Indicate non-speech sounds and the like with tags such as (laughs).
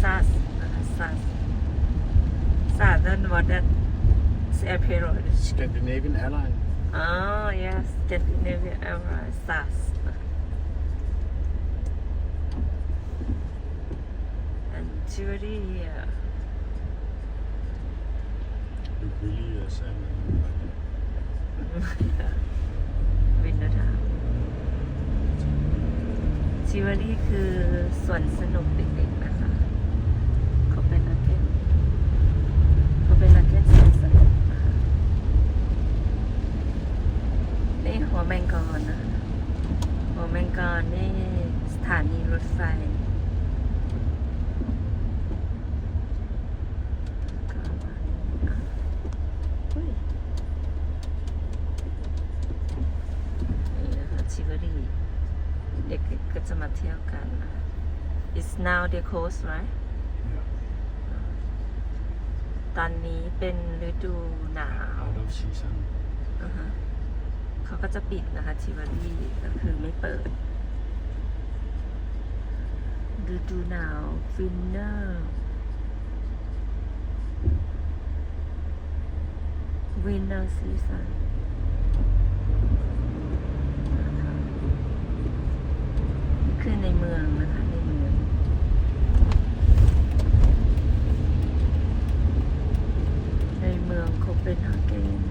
SAS นะคะ SAS SAS then what that airport Scandinavian Airlines. Oh yes Scandinavian Airlines SAS and jewelry here You really uh, sang (laughs) like that. วินเดอร์ทาวจิวเวลรี่คือส่วนสนุกเด็กๆ ๆ หัวแมงกรนะคะหัวแมงกรนี่สถานีรถไฟก็มาอะอุ้ยนี่นะคะชิวรีเด็กๆก็จะมาเที่ยวกันนะ It's now the coast right Yeah. ตอนนี้เป็นฤดูหนาว Out of season. เขาก็จะปิดนะคะชิวารีก็คือไม่เปิดฤดูหนาววินเนอร์วินเนอร์ซีซันคือในเมืองนะคะในเมืองในเมืองโคเปนฮาเกน